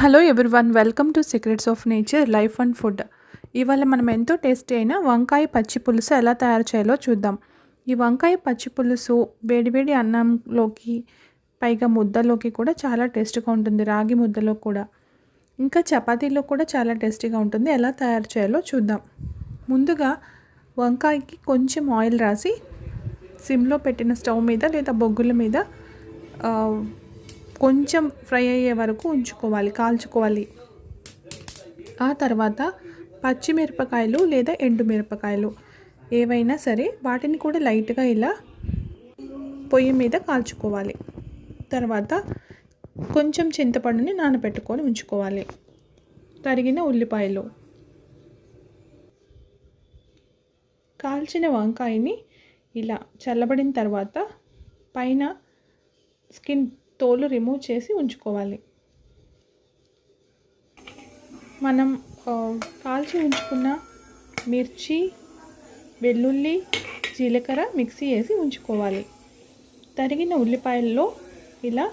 Hello everyone welcome to secrets of nature life and food ఇవాళ మనం ఎంతో tasty అయిన వంకాయ పచ్చి పులుసు ఎలా తయారు చేయాలో చూద్దాం. ఈ వంకాయ పచ్చి పులుసు వేడివేడి అన్నంలోకి పైగా ముద్దలోకి కూడా చాలా టేస్టీగా ఉంటుంది రాగి ముద్దలో కూడా. ఇంకా చపాతీలో కూడా చాలా టేస్టీగా ఉంటుంది ఎలా తయారు చేయాలో చూద్దాం. ముందుగా వంకాయకి కొంచెం ఆయిల్ రాసి సిమ్లో పెట్టిన స్టవ్ మీద లేదా బొగ్గుల మీద కొంచెం ఫ్రై అయ్యే వరకు ఉంచుకోవాలి కాల్చుకోవాలి. ఆ తర్వాత పచ్చిమిరపకాయలు లేదా ఎండుమిరపకాయలు ఏవైనా సరే వాటిని కూడా లైట్గా ఇలా పొయ్యి మీద కాల్చుకోవాలి. తర్వాత కొంచెం చింతపండుని నానబెట్టుకొని ఉంచుకోవాలి. తరిగిన ఉల్లిపాయలు. కాల్చిన వంకాయని ఇలా చల్లబడిన తర్వాత పైన స్కిన్ తోలు రిమూవ్ చేసి ఉంచుకోవాలి. మనం కాల్చి ఉంచుకున్న మిర్చి వెల్లుల్లి జీలకర్ర మిక్సీ వేసి ఉంచుకోవాలి. తరిగిన ఉల్లిపాయల్లో ఇలా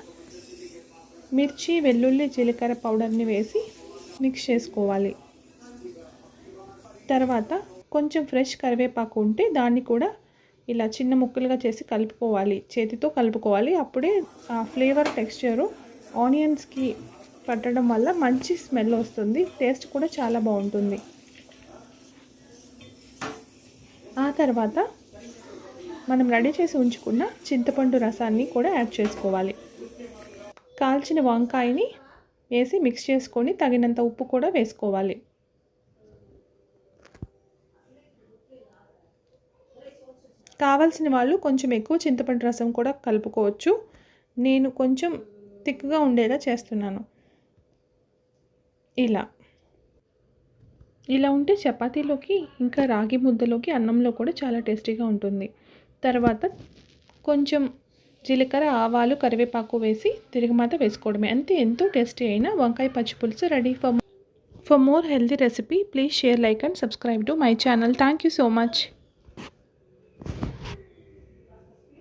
మిర్చి వెల్లుల్లి జీలకర్ర పౌడర్ని వేసి మిక్స్ చేసుకోవాలి. తర్వాత కొంచెం ఫ్రెష్ కరివేపాకు ఉంటే దాన్ని కూడా ఇలా చిన్న ముక్కలుగా చేసి కలుపుకోవాలి. చేతితో కలుపుకోవాలి. అప్పుడే ఆ ఫ్లేవర్ టెక్స్చరు ఆనియన్స్కి పట్టడం వల్ల మంచి స్మెల్ వస్తుంది. టేస్ట్ కూడా చాలా బాగుంటుంది. ఆ తర్వాత మనం రెడీ చేసి ఉంచుకున్న చింతపండు రసాన్ని కూడా యాడ్ చేసుకోవాలి. కాల్చిన వంకాయని వేసి మిక్స్ చేసుకొని తగినంత ఉప్పు కూడా వేసుకోవాలి. కావాల్సిన వాళ్ళు కొంచెం ఎక్కువ చింతపండు రసం కూడా కలుపుకోవచ్చు. నేను కొంచెం థిక్గా ఉండేలా చేస్తున్నాను. ఇలా. ఇలా ఉంటే చపాతీలోకి ఇంకా రాగి ముద్దలోకి అన్నంలో కూడా చాలా టేస్టీగా ఉంటుంది. తర్వాత కొంచెం జీలకర్ర ఆవాలు కరివేపాకు వేసి తిరగమాత వేసుకోవడమే. అంతే ఎంతో టేస్టీ అయిన వంకాయ పచ్చి పులుసు ready for for more healthy recipe please share like and subscribe to my channel. Thank you so much.